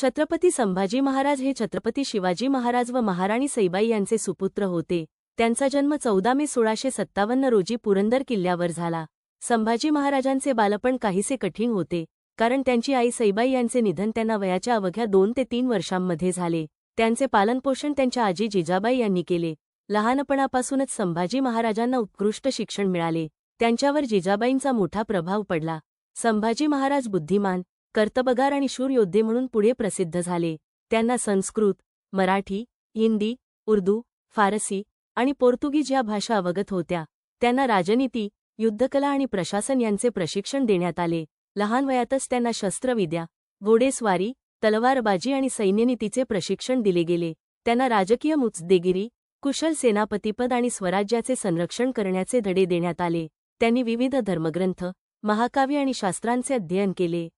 छत्रपती संभाजी महाराज हे छत्रपती शिवाजी महाराज व महाराणी सईबाई यांचे सुपुत्र होते. त्यांचा जन्म चौदा मे सोळाशे सत्तावन्न रोजी पुरंदर किल्ल्यावर झाला. संभाजी महाराजांचे बालपण काहीसे कठीण होते कारण त्यांची आई सईबाई यांचे निधन त्यांना वयाच्या अवघ्या दोन ते तीन वर्षांमध्ये झाले. त्यांचे पालनपोषण त्यांच्या आजी जिजाबाई यांनी केले. लहानपणापासूनच संभाजी महाराजांना उत्कृष्ट शिक्षण मिळाले. त्यांच्यावर जिजाबाईंचा मोठा प्रभाव पडला. संभाजी महाराज बुद्धिमान कर्तबगार आणि शूर योद्धे म्हणून पुढे प्रसिद्ध झाले. त्यांना संस्कृत मराठी हिंदी उर्दू फारसी आणि पोर्तुगीज या भाषा अवगत होत्या. त्यांना राजनीती युद्धकला आणि प्रशासन यांचे प्रशिक्षण देण्यात आले. लहान वयातच त्यांना शस्त्रविद्या घोडेस्वारी तलवारबाजी आणि सैन्यनीतीचे प्रशिक्षण दिले गेले. त्यांना राजकीय मुचदेगिरी कुशल सेनापतीपद आणि स्वराज्याचे संरक्षण करण्याचे धडे देण्यात आले. त्यांनी विविध धर्मग्रंथ महाकाव्य आणि शास्त्रांचे अध्ययन केले.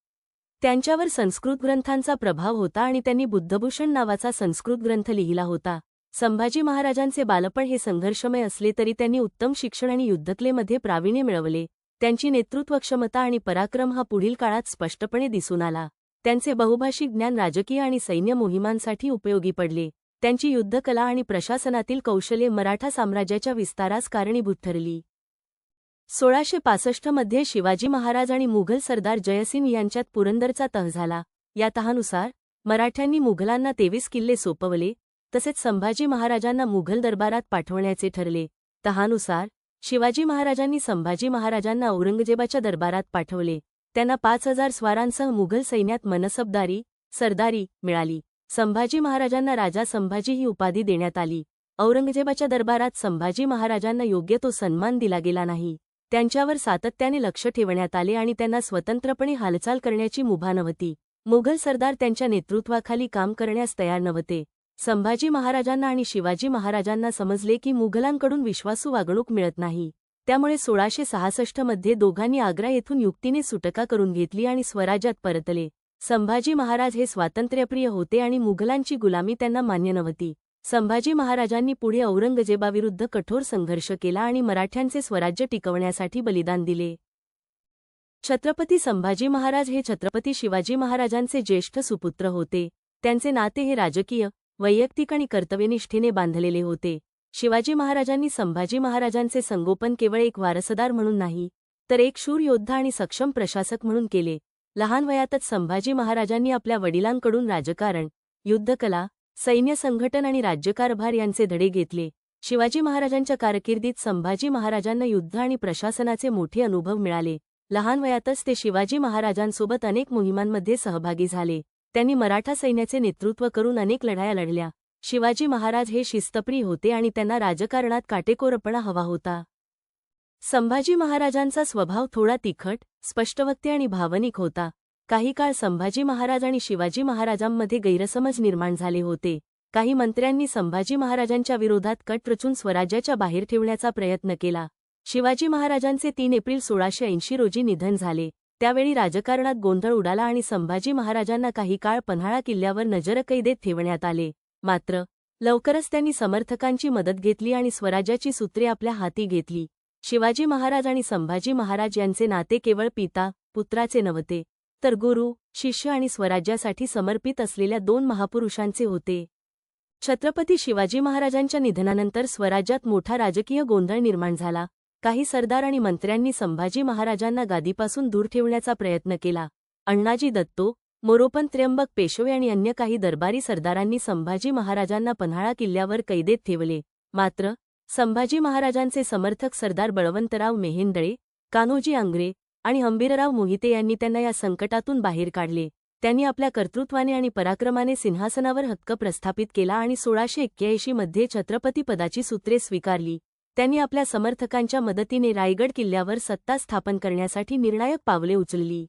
त्यांच्यावर संस्कृत ग्रंथांचा प्रभाव होता आणि त्यांनी बुद्धभूषण नावाचा संस्कृत ग्रंथ लिहिला होता. संभाजी महाराजांचे बालपण हे संघर्षमय असले तरी त्यांनी उत्तम शिक्षण आणि युद्धकलेमध्ये प्रावीण्य मिळवले. त्यांची नेतृत्वक्षमता आणि पराक्रम हा पुढील काळात स्पष्टपणे दिसून आला. त्यांचे बहुभाषिक ज्ञान राजकीय आणि सैन्य मोहिमांसाठी उपयोगी पडले. त्यांची युद्धकला आणि प्रशासनातील कौशल्ये मराठा साम्राज्याच्या विस्तारास कारणीभूत ठरली. सोळाशे पासष्टमध्ये शिवाजी महाराज आणि मुघल सरदार जयसिंग यांच्यात पुरंदरचा तह झाला. या तहानुसार मराठ्यांनी मुघलांना तेवीस किल्ले सोपवले तसेच संभाजी महाराजांना मुघल दरबारात पाठवण्याचे ठरले. तहानुसार शिवाजी महाराजांनी संभाजी महाराजांना औरंगजेबाच्या दरबारात पाठवले. त्यांना पाच हजार स्वारांसह मुघल सैन्यात मनसबदारी सरदारी मिळाली. संभाजी महाराजांना राजा संभाजी ही उपाधी देण्यात आली. औरंगजेबाच्या दरबारात संभाजी महाराजांना योग्य तो सन्मान दिला गेला नाही. त्यांच्यावर सातत्याने लक्ष ठेवण्यात आले आणि त्यांना स्वतंत्रपणे हालचाल करण्याची मुभा नव्हती मुघल सरदार त्यांच्या नेतृत्वाखाली काम करण्यास तयार नव्हते. संभाजी महाराजांना आणि शिवाजी महाराजांना समजले की मुघलांकडून विश्वासू वागणूक मिळत नाही. त्यामुळे सोळाशे सहासष्टमध्ये दोघांनी आग्रा येथून युक्तीने सुटका करून घेतली आणि स्वराज्यात परतले. संभाजी महाराज हे स्वातंत्र्यप्रिय होते आणि मुघलांची गुलामी त्यांना मान्य नव्हती. संभाजी महाराजांनी पुढे औरंगजेबाविरुद्ध कठोर संघर्ष केला आणि मराठ्यांचे स्वराज्य टिकवण्यासाठी बलिदान दिले. छत्रपती संभाजी महाराज हे छत्रपती शिवाजी महाराजांचे ज्येष्ठ सुपुत्र होते. त्यांचे नाते हे राजकीय वैयक्तिक आणि कर्तव्यनिष्ठेने बांधलेले होते. शिवाजी महाराजांनी संभाजी महाराजांचे संगोपन केवळ एक वारसदार म्हणून नाही तर एक शूर योद्धा आणि सक्षम प्रशासक म्हणून केले. लहान वयातच संभाजी महाराजांनी आपल्या वडिलांकडून राजकारण युद्धकला सैन्य संघटन आणि राज्यकारभार यांचे धडे घेतले. शिवाजी महाराजांच्या कारकिर्दीत संभाजी महाराजांना युद्ध आणि प्रशासनाचे मोठे अनुभव मिळाले. लहान वयातच ते शिवाजी महाराजांसोबत अनेक मोहिमांमध्ये सहभागी झाले. त्यांनी मराठा सैन्याचे नेतृत्व करून अनेक लढाया लढल्या. शिवाजी महाराज हे शिस्तप्रिय होते आणि त्यांना राजकारणात काटेकोरपणा हवा होता. संभाजी महाराजांचा स्वभाव थोडा तिखट स्पष्टवक्ते आणि भावनिक होता. काही काळ संभाजी महाराज आणि शिवाजी महाराजांमध्ये गैरसमज निर्माण झाले होते. काही मंत्र्यांनी संभाजी महाराजांच्या विरोधात कट रचून स्वराज्याच्या बाहेर ठेवण्याचा प्रयत्न केला. शिवाजी महाराजांचे तीन एप्रिल सोळाशे ऐंशी रोजी निधन झाले. त्यावेळी राजकारणात गोंधळ उडाला आणि संभाजी महाराजांना काही काळ पन्हाळा किल्ल्यावर नजरकैदेत ठेवण्यात आले. मात्र लवकरच त्यांनी समर्थकांची मदत घेतली आणि स्वराज्याची सूत्रे आपल्या हाती घेतली. शिवाजी महाराज आणि संभाजी महाराज यांचे नाते केवळ पिता पुत्राचे नव्हते. तर गुरु शिष्य आणि स्वराज्यासाठी समर्पित असलेल्या दोन महापुरुषांचे होते. छत्रपती शिवाजी महाराजांच्या निधनानंतर स्वराज्यात मोठा राजकीय गोंधळ निर्माण झाला. काही सरदार आणि मंत्र्यांनी संभाजी महाराजांना गादीपासून दूर ठेवण्याचा प्रयत्न केला. अण्णाजी दत्तो मोरोपन त्र्यंबक पेशवे आणि अन्य काही दरबारी सरदारांनी संभाजी महाराजांना पन्हाळा किल्ल्यावर कैदेत ठेवले. मात्र संभाजी महाराजांचे समर्थक सरदार बळवंतराव मेहेंदळे कान्होजी आंग्रे आणि हंबीरराव मोहिते यांनी त्यांना या संकटातून बाहेर काढले. त्यांनी आपल्या कर्तृत्वाने आणि पराक्रमाने सिंहासनावर हक्क प्रस्थापित केला आणि सोळाशे एक्क्याऐंशी मध्ये छत्रपती पदाची सूत्रे स्वीकारली. त्यांनी आपल्या समर्थकांच्या मदतीने रायगड किल्ल्यावर सत्ता स्थापन करण्यासाठी निर्णायक पावले उचलली.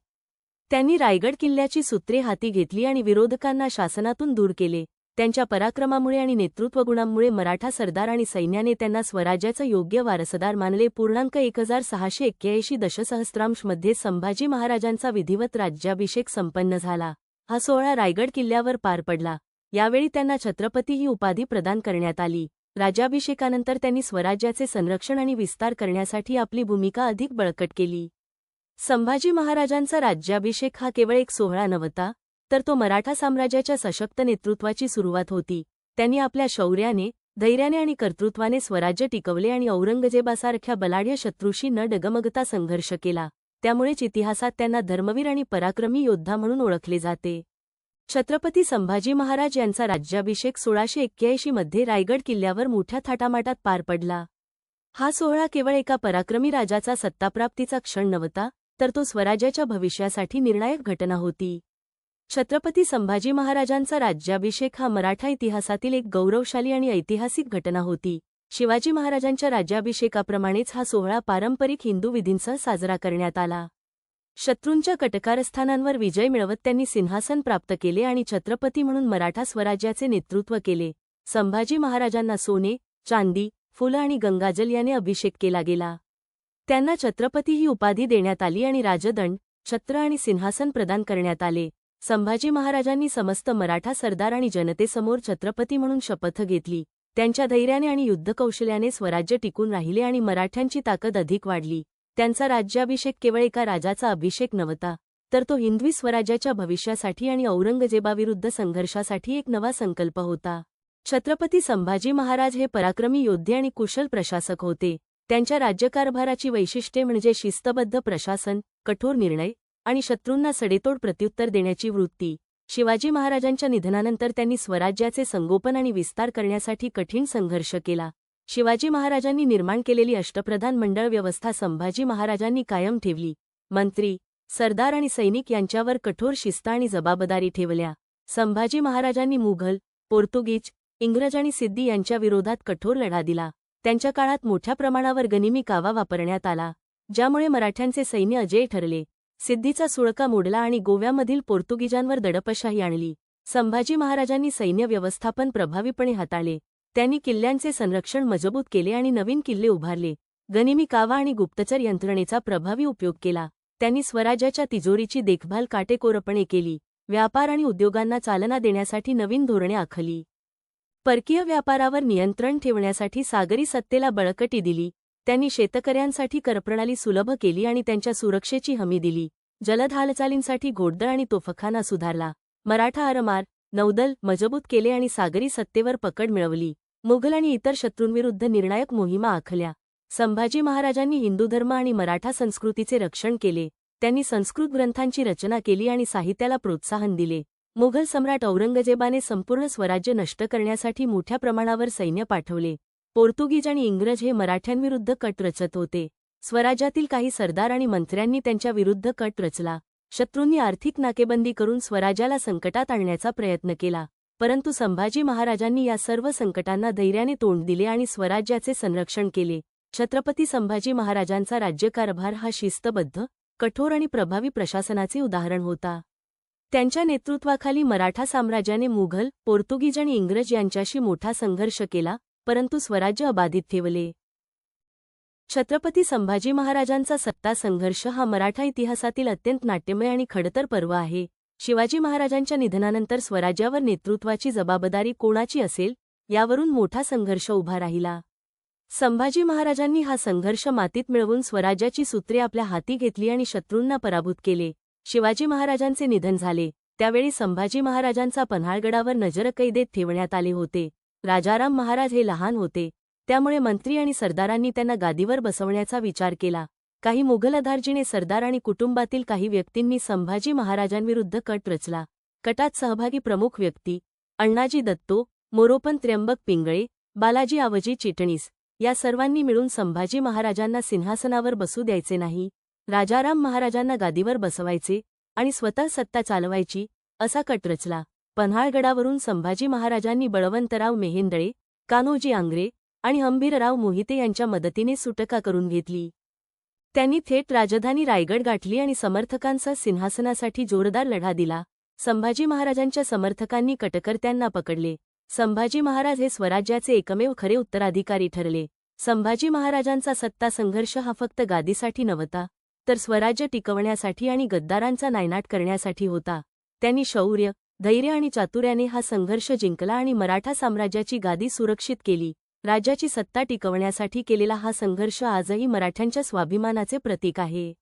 त्यांनी रायगड किल्ल्याची सूत्रे हाती घेतली आणि विरोधकांना शासनातून दूर केले. त्यांच्या पराक्रमामुळे आणि नेतृत्वगुणांमुळे मराठा सरदार आणि सैन्याने त्यांना स्वराज्याचा योग्य वारसदार मानले. पूर्णांक एक हजार सहाशे एक्क्याऐंशी दशसहस्रांशमध्ये संभाजी महाराजांचा विधिवत राज्याभिषेक संपन्न झाला. हा सोहळा रायगड किल्ल्यावर पार पडला. यावेळी त्यांना छत्रपती ही उपाधी प्रदान करण्यात आली. राज्याभिषेकानंतर त्यांनी स्वराज्याचे संरक्षण आणि विस्तार करण्यासाठी आपली भूमिका अधिक बळकट केली. संभाजी महाराजांचा राज्याभिषेक हा केवळ एक सोहळा नव्हता तर तो मराठा साम्राज्याच्या सशक्त नेतृत्वाची सुरुवात होती. त्यांनी आपल्या शौर्याने धैर्याने आणि कर्तृत्वाने स्वराज्य टिकवले आणि औरंगजेबासारख्या बलाढ्य शत्रूशी न डगमगता संघर्ष केला. त्यामुळेच इतिहासात त्यांना धर्मवीर आणि पराक्रमी योद्धा म्हणून ओळखले जाते. छत्रपती संभाजी महाराज यांचा राज्याभिषेक सोळाशे एक्क्याऐंशी मध्ये रायगड किल्ल्यावर मोठ्या थाटामाटात पार पडला. हा सोहळा केवळ एका पराक्रमी राजाचा सत्ताप्राप्तीचा क्षण नव्हता तर तो स्वराज्याच्या भविष्यासाठी निर्णायक घटना होती. छत्रपती संभाजी महाराजांचा राज्याभिषेक हा मराठा इतिहासातील एक गौरवशाली आणि ऐतिहासिक घटना होती. शिवाजी महाराजांच्या राज्याभिषेकाप्रमाणेच हा सोहळा पारंपरिक हिंदू विधींसह साजरा करण्यात आला. शत्रूंच्या कटकारस्थानांवर विजय मिळवत त्यांनी सिंहासन प्राप्त केले आणि छत्रपती म्हणून मराठा स्वराज्याचे नेतृत्व केले. संभाजी महाराजांना सोने चांदी फुलं आणि गंगाजल याने अभिषेक केला गेला. त्यांना छत्रपती ही उपाधी देण्यात आली आणि राजदंड छत्र आणि सिंहासन प्रदान करण्यात आले. संभाजी महाराजांनी समस्त मराठा सरदार आणि जनतेसमोर छत्रपती म्हणून शपथ घेतली. त्यांच्या धैर्याने आणि युद्धकौशल्याने स्वराज्य टिकून राहिले आणि मराठ्यांची ताकद अधिक वाढली. त्यांचा राज्याभिषेक केवळ एका राजाचा अभिषेक नव्हता तर तो हिंदवी स्वराज्याच्या भविष्यासाठी आणि औरंगजेबाविरुद्ध संघर्षासाठी एक नवा संकल्प होता. छत्रपती संभाजी महाराज हे पराक्रमी योद्धे आणि कुशल प्रशासक होते. त्यांच्या राज्यकारभाराची वैशिष्ट्ये म्हणजे शिस्तबद्ध प्रशासन कठोर निर्णय आणि शत्रूंना सडेतोड प्रत्युत्तर देण्याची वृत्ती. शिवाजी महाराजांच्या निधनानंतर त्यांनी स्वराज्याचे संगोपन आणि विस्तार करण्यासाठी कठीण संघर्ष केला. शिवाजी महाराजांनी निर्माण केलेली अष्टप्रधान मंडळ व्यवस्था संभाजी महाराजांनी कायम ठेवली. मंत्री सरदार आणि सैनिक यांच्यावर कठोर शिस्त आणि जबाबदारी ठेवल्या. संभाजी महाराजांनी मुघल पोर्तुगीज इंग्रज आणि सिद्धी यांच्या विरोधात कठोर लढा दिला. त्यांच्या काळात मोठ्या प्रमाणावर गनिमी कावा वापरण्यात आला ज्यामुळे मराठ्यांचे सैन्य अजय ठरले. सिद्धीचा सुळका मोडला आणि गोव्यामधील पोर्तुगीजांवर दडपशाही आणली. संभाजी महाराजांनी सैन्य व्यवस्थापन प्रभावीपणे हाताळले. त्यांनी किल्ल्यांचे संरक्षण मजबूत केले आणि नवीन किल्ले उभारले. गनिमी कावा आणि गुप्तचर यंत्रणेचा प्रभावी उपयोग केला. त्यांनी स्वराज्याच्या तिजोरीची देखभाल काटेकोरपणे केली. व्यापार आणि उद्योगांना चालना देण्यासाठी नवीन धोरणे आखली. परकीय व्यापारावर नियंत्रण ठेवण्यासाठी सागरी सत्तेला बळकटी दिली. त्यांनी शेतकऱ्यांसाठी करप्रणाली सुलभ केली आणि त्यांच्या सुरक्षेची हमी दिली. जलद हालचालींसाठी घोडदळ आणि तोफखाना सुधारला. मराठा आरमार नौदल मजबूत केले आणि सागरी सत्तेवर पकड मिळवली. मुघल आणि इतर शत्रूंविरुद्ध निर्णायक मोहिमा आखल्या. संभाजी महाराजांनी हिंदू धर्म आणि मराठा संस्कृतीचे रक्षण केले. त्यांनी संस्कृत ग्रंथांची रचना केली आणि साहित्याला प्रोत्साहन दिले. मुघल सम्राट औरंगजेबाने संपूर्ण स्वराज्य नष्ट करण्यासाठी मोठ्या प्रमाणावर सैन्य पाठवले. पोर्तुगीज आणि इंग्रज हे मराठ्यांविरुद्ध कट रचत होते. स्वराज्यातील काही सरदार आणि मंत्र्यांनी त्यांच्या विरुद्ध कट रचला. शत्रूंनी आर्थिक नाकेबंदी करून स्वराज्याला संकटात आणण्याचा प्रयत्न केला. परंतु संभाजी महाराजांनी या सर्व संकटांना धैर्याने तोंड दिले आणि स्वराज्याचे संरक्षण केले. छत्रपती संभाजी महाराजांचा राज्यकारभार हा शिस्तबद्ध कठोर आणि प्रभावी प्रशासनाचे उदाहरण होता. त्यांच्या नेतृत्वाखाली मराठा साम्राज्याने मुघल पोर्तुगीज आणि इंग्रज यांच्याशी मोठा संघर्ष केला परंतु स्वराज्य अबाधित ठेवले. छत्रपती संभाजी महाराजांचा सत्ता संघर्ष हा मराठा इतिहासातील अत्यंत नाट्यमय आणि खडतर पर्व आहे. शिवाजी महाराजांच्या निधनानंतर स्वराज्यावर नेतृत्वाची जबाबदारी कोणाची असेल यावरून मोठा संघर्ष उभा राहिला. संभाजी महाराजांनी हा संघर्ष मातीत मिळवून स्वराज्याची सूत्रे आपल्या हाती घेतली आणि शत्रूंना पराभूत केले. शिवाजी महाराजांचे निधन झाले. त्यावेळी संभाजी महाराजांचा पन्हाळगडावर नजरकैदेत ठेवण्यात आले होते. राजाराम महाराज हे लहान होते. त्यामुळे मंत्री आणि सरदारांनी त्यांना गादीवर बसवण्याचा विचार केला. काही मुघलअधार्जीने सरदार आणि कुटुंबातील काही व्यक्तींनी संभाजी महाराजांविरुद्ध कट रचला. कटात सहभागी प्रमुख व्यक्ती अण्णाजी दत्तो मोरोपन त्र्यंबक पिंगळे बालाजी आवजी चिटणीस या सर्वांनी मिळून संभाजी महाराजांना सिंहासनावर बसू द्यायचे नाही. राजाराम महाराजांना गादीवर बसवायचे आणि स्वतः सत्ता चालवायची असा कट रचला. पन्हाळगडावरून संभाजी महाराजांनी बळवंतराव मेहेंदळे कान्होजी आंग्रे आणि हंबीरराव मोहिते यांच्या मदतीने सुटका करून घेतली. त्यांनी थेट राजधानी रायगड गाठली आणि समर्थकांसह सिंहासनासाठी जोरदार लढा दिला. संभाजी महाराजांच्या समर्थकांनी कटकर्त्यांना पकडले. संभाजी महाराज हे स्वराज्याचे एकमेव खरे उत्तराधिकारी ठरले. संभाजी महाराजांचा सत्ता संघर्ष हा फक्त गादीसाठी नव्हता तर स्वराज्य टिकवण्यासाठी आणि गद्दारांचा नायनाट करण्यासाठी होता. त्यांनी शौर्य धैर्य आणि चातुर्याने हा संघर्ष जिंकला आणि मराठा साम्राज्याची गादी सुरक्षित केली. राज्याची सत्ता टिकवण्यासाठी केलेला हा संघर्ष आजही मराठ्यांच्या स्वाभिमानाचे प्रतीक आहे.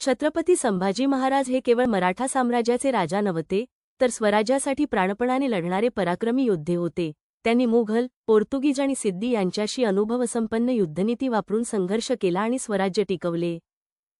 छत्रपती संभाजी महाराज हे केवळ मराठा साम्राज्याचे राजा नव्हते तर स्वराज्यासाठी प्राणपणाने लढणारे पराक्रमी योद्धे होते. त्यांनी मुघल पोर्तुगीज आणि सिद्धी यांच्याशी अनुभवसंपन्न युद्धनीती वापरून संघर्ष केला आणि स्वराज्य टिकवले.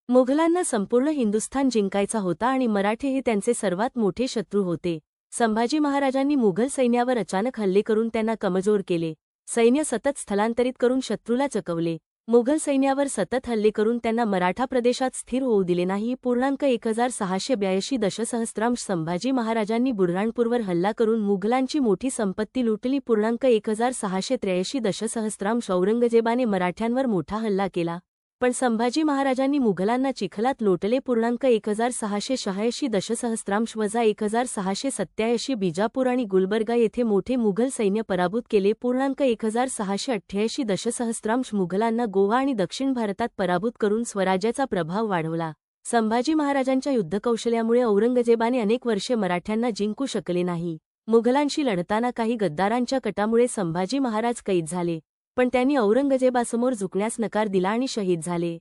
मुघलांना संपूर्ण हिंदुस्थान जिंकायचा होता आणि मराठे हे त्यांचे सर्वात मोठे शत्रू होते. संभाजी महाराजांनी मुघल सैन्यावर अचानक हल्ले करून त्यांना कमजोर केले. सैन्य सतत स्थलांतरित करून शत्रूला चकवले. मुघल सैन्यावर सतत हल्ले करून त्यांना मराठा प्रदेशात स्थिर होऊ दिले नाही. पूर्णांक एक हजार सहाशे ब्याऐंशी दशसहस्रांश संभाजी महाराजांनी बुरहाणपूरवर हल्ला करून मुघलांची मोठी संपत्ती लुटली. पूर्णांक एक हजार सहाशे त्र्याऐंशी दशसहस्रांश औरंगजेबाने मराठ्यांवर मोठा हल्ला केला. पण संभाजी महाराजांनी मुघलांना चिखलात लोटले पूर्णांक एक हजार सहाशे शहाऐंशी दशसहस्रांश वजा एक हजार सहाशे सत्याऐंशी बिजापूर आणि गुलबर्गा येथे मोठे मुघल सैन्य पराभूत केले. पूर्णांक एक हजार सहाशे अठ्ठ्याऐंशी दशसहस्रांश मुघलांना गोवा आणि दक्षिण भारतात पराभूत करून स्वराज्याचा प्रभाव वाढवला. संभाजी महाराजांच्या युद्धकौशल्यामुळे औरंगजेबाने अनेक वर्षे मराठ्यांना जिंकू शकले नाही. मुघलांशी लढताना काही गद्दारांच्या कटामुळे संभाजी महाराज कैद झाले. पण त्यांनी औरंगजेबासमोर झुकण्यास नकार दिला आणि शहीद झाले.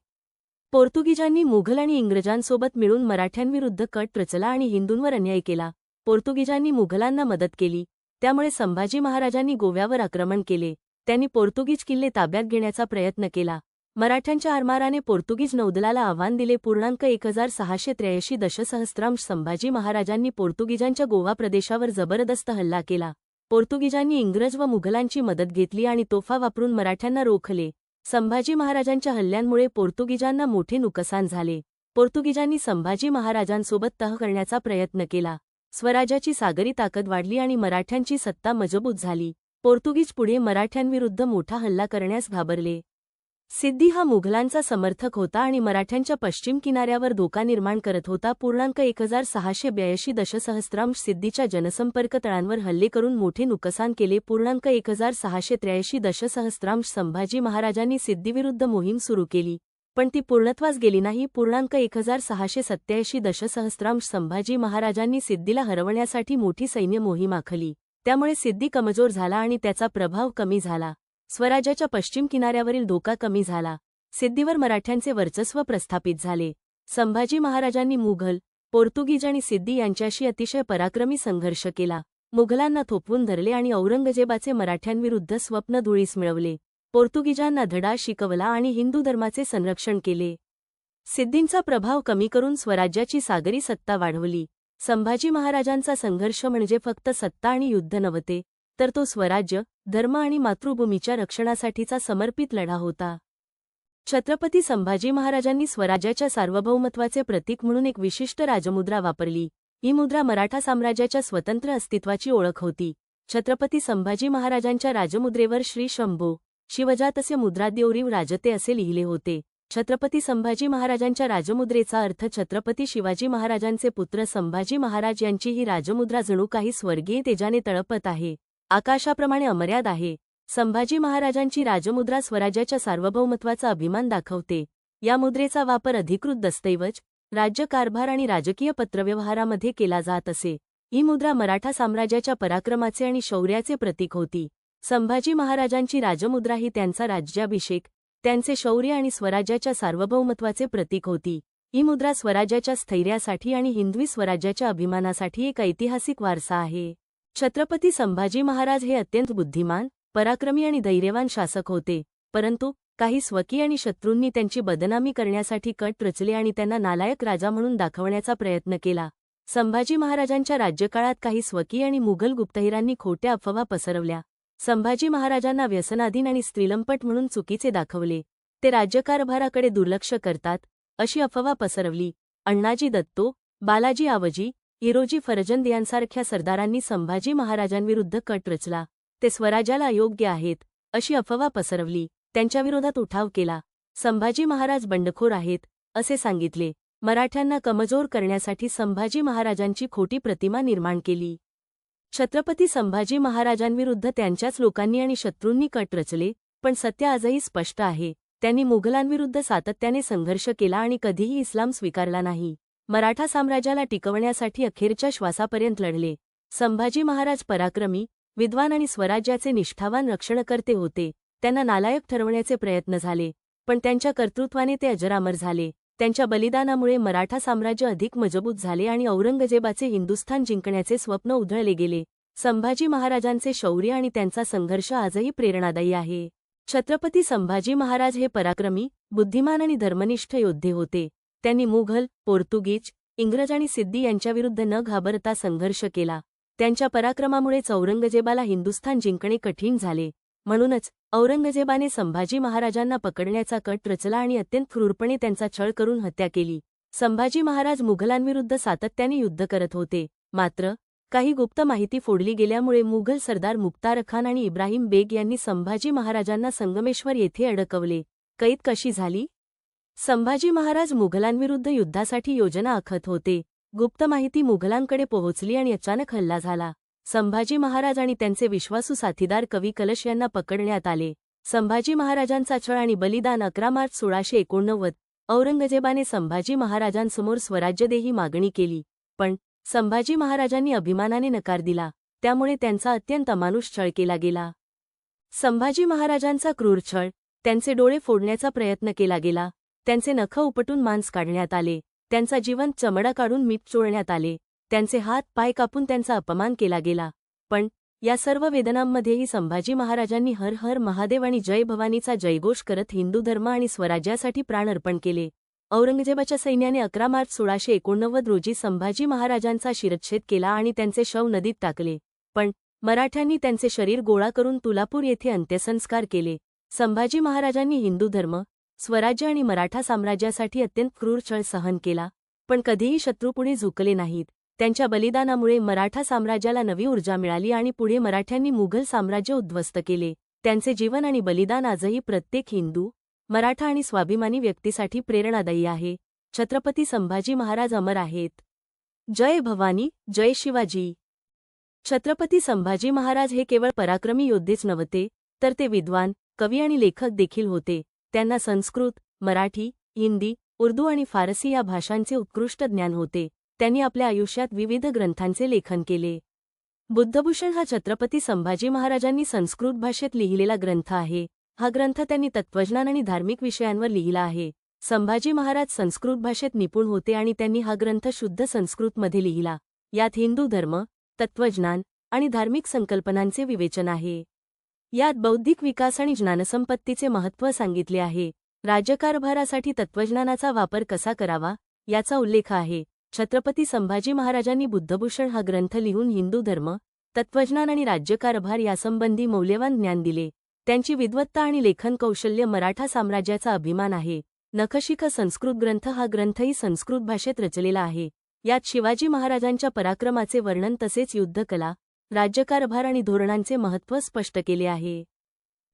पोर्तुगीजांनी मुघल आणि इंग्रजांसोबत मिळून मराठ्यांविरुद्ध कट रचला आणि हिंदूंवर अन्याय केला. पोर्तुगीजांनी मुघलांना मदत केली. त्यामुळे संभाजी महाराजांनी गोव्यावर आक्रमण केले. त्यांनी पोर्तुगीज किल्ले ताब्यात घेण्याचा प्रयत्न केला. मराठ्यांच्या आरमाराने पोर्तुगीज नौदलाला आव्हान दिले. पूर्णांक एक हजार सहाशे त्र्याऐंशी दशसहस्रांश संभाजी महाराजांनी पोर्तुगीजांच्या गोवा प्रदेशावर जबरदस्त हल्ला केला. पोर्तुगीजांनी इंग्रज व मुघलांची मदत घेतली आणि तोफा वापरून मराठ्यांना रोखले. संभाजी महाराजांच्या हल्ल्यांमुळे पोर्तुगीजांना मोठे नुकसान झाले. पोर्तुगीजांनी संभाजी महाराजांसोबत तह करण्याचा प्रयत्न केला. स्वराज्याची सागरी ताकद वाढली आणि मराठ्यांची सत्ता मजबूत झाली. पोर्तुगीज पुढे मराठ्यांविरुद्ध मोठा हल्ला करण्यास घाबरले. सिद्धी हा मुघलांचा समर्थक होता आणि मराठ्यांच्या पश्चिम किनाऱ्यावर धोका निर्माण करत होता. पूर्णांक एक हजार सहाशे ब्याऐंशी दशसहस्रांश सिद्धीच्या जनसंपर्क तळांवर हल्ले करून मोठे नुकसान केले. पूर्णांक एक हजार सहाशे त्र्याऐंशी दशसहस्रांश संभाजी महाराजांनी सिद्धीविरुद्ध मोहीम सुरू केली पण ती पूर्णत्वास गेली नाही. पूर्णांक एक हजार सहाशे सत्याऐंशी दशसहस्रांश संभाजी महाराजांनी सिद्धीला हरवण्यासाठी मोठी सैन्य मोहीम आखली. त्यामुळे सिद्धी कमजोर झाला आणि त्याचा प्रभाव कमी झाला. स्वराज्याच्या पश्चिम किनाऱ्यावरील धोका कमी झाला. सिद्धीवर मराठ्यांचे वर्चस्व प्रस्थापित झाले. संभाजी महाराजांनी मुघल पोर्तुगीज आणि सिद्धी यांच्याशी अतिशय पराक्रमी संघर्ष केला. मुघलांना थोपवून धरले आणि औरंगजेबाचे मराठ्यांविरुद्ध स्वप्न धुळीस मिळवले. पोर्तुगीजांना धडा शिकवला आणि हिंदू धर्माचे संरक्षण केले. सिद्धींचा प्रभाव कमी करून स्वराज्याची सागरी सत्ता वाढवली. संभाजी महाराजांचा संघर्ष म्हणजे फक्त सत्ता आणि युद्ध नव्हते तर तो स्वराज्य धर्म आणि मातृभूमीच्या रक्षणासाठीचा समर्पित लढा होता. छत्रपती संभाजी महाराजांनी स्वराज्याच्या सार्वभौमत्वाचे प्रतीक म्हणून एक विशिष्ट राजमुद्रा वापरली. ही मुद्रा मराठा साम्राज्याच्या स्वतंत्र अस्तित्वाची ओळख होती. छत्रपती संभाजी महाराजांच्या राजमुद्रेवर श्री शंभो शिवजातस्य मुद्राद्योरीव राजते असे लिहिले होते. छत्रपती संभाजी महाराजांच्या राजमुद्रेचा अर्थ छत्रपती शिवाजी महाराजांचे पुत्र संभाजी महाराज यांची ही राजमुद्रा जणू काही स्वर्गीय तेजाने तळपत आहे. आकाशाप्रमाणे अमर्याद आहे. संभाजी महाराजांची राजमुद्रा स्वराज्याच्या सार्वभौमत्वाचा अभिमान दाखवते. या मुद्रेचा वापर अधिकृत दस्तऐवज राज्यकारभार आणि राजकीय पत्रव्यवहारामध्ये केला जात असे. ही मुद्रा मराठा साम्राज्याच्या पराक्रमाचे आणि शौर्याचे प्रतीक होती. संभाजी महाराजांची राजमुद्रा ही त्यांचा राज्याभिषेक त्यांचे शौर्य आणि स्वराज्याच्या सार्वभौमत्वाचे प्रतीक होती. ही मुद्रा स्वराज्याच्या स्थैर्यासाठी आणि हिंदवी स्वराज्याच्या अभिमानासाठी एक ऐतिहासिक वारसा आहे. छत्रपती संभाजी महाराज हे अत्यंत बुद्धिमान पराक्रमी आणि धैर्यवान शासक होते परंतु काही स्वकी आणि शत्रूंनी त्यांची बदनामी करण्यासाठी कट रचले आणि त्यांना नालायक राजा म्हणून दाखवण्याचा प्रयत्न केला. संभाजी महाराजांच्या राज्यकाळात काही स्वकी आणि मुघल गुप्तहेरांनी खोट्या अफवा पसरवल्या. संभाजी महाराजांना व्यसनाधीन आणि स्त्रीलंपट म्हणून चुकीचे दाखवले. ते राज्यकारभाराकडे दुर्लक्ष करतात अशी अफवा पसरवली. अण्णाजी दत्तो बालाजी आवजी हिरोजी फरजंद यांसारख्या सरदारांनी संभाजी महाराजांविरुद्ध कट रचला. ते स्वराज्याला अयोग्य आहेत अशी अफवा पसरवली. त्यांच्याविरोधात उठाव केला. संभाजी महाराज बंडखोर आहेत असे सांगितले. मराठ्यांना कमजोर करण्यासाठी संभाजी महाराजांची खोटी प्रतिमा निर्माण केली. छत्रपती संभाजी महाराजांविरुद्ध त्यांच्याच लोकांनी आणि शत्रूंनी कट रचले पण सत्य आजही स्पष्ट आहे. त्यांनी मुघलांविरुद्ध सातत्याने संघर्ष केला आणि कधीही इस्लाम स्वीकारला नाही. मराठा साम्राज्याला टिकवण्यासाठी अखेरच्या श्वासापर्यंत लढले. संभाजी महाराज पराक्रमी विद्वान आणि स्वराज्याचे निष्ठावान रक्षणकर्ते होते. त्यांना नालायक ठरवण्याचे प्रयत्न झाले पण त्यांच्या कर्तृत्वाने ते अजरामर झाले. त्यांच्या बलिदानामुळे मराठा साम्राज्य अधिक मजबूत झाले आणि औरंगजेबाचे हिंदुस्थान जिंकण्याचे स्वप्न उधळले गेले. संभाजी महाराजांचे शौर्य आणि त्यांचा संघर्ष आजही प्रेरणादायी आहे. छत्रपती संभाजी महाराज हे पराक्रमी बुद्धिमान आणि धर्मनिष्ठ योद्धे होते. त्यांनी मुघल पोर्तुगीज इंग्रज आणि सिद्धी यांच्याविरुद्ध न घाबरता संघर्ष केला. त्यांच्या पराक्रमामुळेच औरंगजेबाला हिंदुस्थान जिंकणे कठीण झाले. म्हणूनच औरंगजेबाने संभाजी महाराजांना पकडण्याचा कट रचला आणि अत्यंत क्रूरपणे त्यांचा छळ करून हत्या केली. संभाजी महाराज मुघलांविरुद्ध सातत्याने युद्ध करत होते. मात्र काही गुप्त माहिती फोडली गेल्यामुळे मुघल सरदार मुक्तार खान आणि इब्राहिम बेग यांनी संभाजी महाराजांना संगमेश्वर येथे अडकवले. कैद कशी झाली? संभाजी महाराज मुघलांविरुद्ध युद्धासाठी योजना आखत होते. गुप्त माहिती मुघलांकडे पोहोचली आणि अचानक हल्ला झाला. संभाजी महाराज आणि त्यांचे विश्वासू साथीदार कवी कलश यांना पकडण्यात आले. संभाजी महाराजांचा छळ आणि बलिदान अकरा मार्च सोळाशे एकोणनव्वद. औरंगजेबाने संभाजी महाराजांसमोर स्वराज्यदेही मागणी केली. पण संभाजी महाराजांनी अभिमानाने नकार दिला. त्यामुळे त्यांचा अत्यंत अमानुष छळ केला गेला. संभाजी महाराजांचा क्रूर छळ त्यांचे डोळे फोडण्याचा प्रयत्न केला गेला. त्यांचे नख उपटून मांस काढण्यात आले. त्यांचा जीवन चमडा काढून मीठ चोळण्यात आले. त्यांचे हात पाय कापून त्यांचा अपमान केला गेला. पण या सर्व वेदनांमध्येही संभाजी महाराजांनी हर हर महादेव आणि जय भवानीचा जयघोष करत हिंदू धर्म आणि स्वराज्यासाठी प्राण अर्पण केले. औरंगजेबाच्या सैन्याने अकरा मार्च सोळाशे एकोणनव्वद रोजी संभाजी महाराजांचा शिरच्छेद केला आणि त्यांचे शव नदीत टाकले. पण मराठ्यांनी त्यांचे शरीर गोळा करून तुलापूर येथे अंत्यसंस्कार केले. संभाजी महाराजांनी हिंदू धर्म स्वराज्य आणि मराठा साम्राज्यासाठी अत्यंत क्रूर छळ सहन केला. पण कधीही शत्रूपुढे झुकले नाहीत. त्यांच्या बलिदानामुळे मराठा साम्राज्याला नवी ऊर्जा मिळाली आणि पुढे मराठ्यांनी मुघल साम्राज्य उद्ध्वस्त केले. त्यांचे जीवन आणि बलिदान आजही प्रत्येक हिंदू मराठा आणि स्वाभिमानी व्यक्तीसाठी प्रेरणादायी आहे. छत्रपती संभाजी महाराज अमर आहेत. जय भवानी जय शिवाजी. छत्रपती संभाजी महाराज हे केवळ पराक्रमी योद्धेच नव्हते तर ते विद्वान कवी आणि लेखक देखील होते. त्यांना संस्कृत मराठी हिंदी उर्दू आणि फारसी या भाषांचे उत्कृष्ट ज्ञान होते. त्यांनी आपल्या आयुष्यात विविध ग्रंथांचे लेखन केले. बुद्धभूषण हा छत्रपती संभाजी महाराजांनी संस्कृत भाषेत लिहिलेला ग्रंथ आहे. हा ग्रंथ त्यांनी तत्त्वज्ञान आणि धार्मिक विषयांवर लिहिला आहे. संभाजी महाराज संस्कृत भाषेत निपुण होते आणि त्यांनी हा ग्रंथ शुद्ध संस्कृतमध्ये लिहिला. यात हिंदू धर्म तत्त्वज्ञान आणि धार्मिक संकल्पनांचे विवेचन आहे. यात बौद्धिक विकास आणि ज्ञानसंपत्तीचे महत्त्व सांगितले आहे. राज्यकारभारासाठी तत्त्वज्ञानाचा वापर कसा करावा याचा उल्लेख आहे. छत्रपती संभाजी महाराजांनी बुद्धभूषण हा ग्रंथ लिहून हिंदू धर्म तत्त्वज्ञान आणि राज्यकारभार यासंबंधी मौल्यवान ज्ञान दिले. त्यांची विद्वत्ता आणि लेखन कौशल्य मराठा साम्राज्याचा अभिमान आहे. नखशिख संस्कृत ग्रंथ हा ग्रंथही संस्कृत भाषेत रचलेला आहे. यात शिवाजी महाराजांच्या पराक्रमाचे वर्णन तसेच युद्धकला राज्यकारभार आणि धोरणांचे महत्त्व स्पष्ट केले आहे.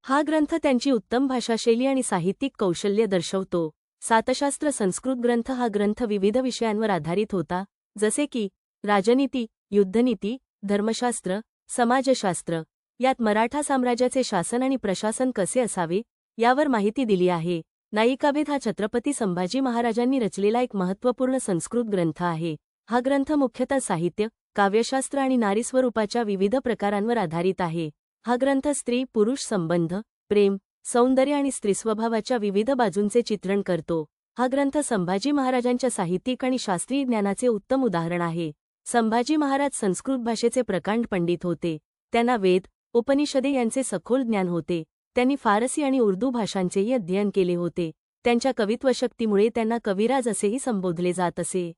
हा ग्रंथ त्यांची उत्तम भाषाशैली आणि साहित्यिक कौशल्य दर्शवतो. सातशास्त्र संस्कृत ग्रंथ हा ग्रंथ विविध विषयांवर आधारित होता जसे की राजनीती युद्धनीती धर्मशास्त्र समाजशास्त्र. यात मराठा साम्राज्याचे शासन आणि प्रशासन कसे असावे यावर माहिती दिली आहे. नायिकाभेद हा छत्रपती संभाजी महाराजांनी रचलेला एक महत्त्वपूर्ण संस्कृत ग्रंथ आहे. हा ग्रंथ मुख्यतः साहित्य काव्यशास्त्र आणि नारीस्वरूपाच्या विविध प्रकारांवर आधारित आहे. हा ग्रंथ स्त्री पुरुष संबंध प्रेम सौंदर्य आणि स्त्रीस्वभावाच्या विविध बाजूंचे चित्रण करतो. हा ग्रंथ संभाजी महाराजांच्या साहित्यिक आणि शास्त्रीय ज्ञानाचे उत्तम उदाहरण आहे. संभाजी महाराज संस्कृत भाषेचे प्रकांड पंडित होते. त्यांना वेद उपनिषदे यांचे सखोल ज्ञान होते. त्यांनी फारसी आणि उर्दू भाषांचेही अध्ययन केले होते. त्यांच्या कवित्वशक्तीमुळे त्यांना कविराज असेही संबोधले जात असे.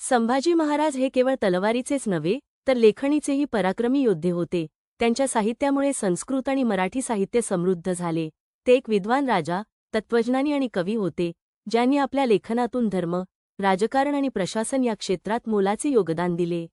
संभाजी महाराज हे केवळ तलवारीचेच नव्हे तर लेखणीचेही पराक्रमी योद्धे होते. त्यांच्या साहित्यामुळे संस्कृत आणि मराठी साहित्य समृद्ध झाले. ते एक विद्वान राजा तत्त्वज्ञानी आणि कवी होते ज्यांनी आपल्या लेखनातून धर्म राजकारण आणि प्रशासन या क्षेत्रात मोलाचे योगदान दिले.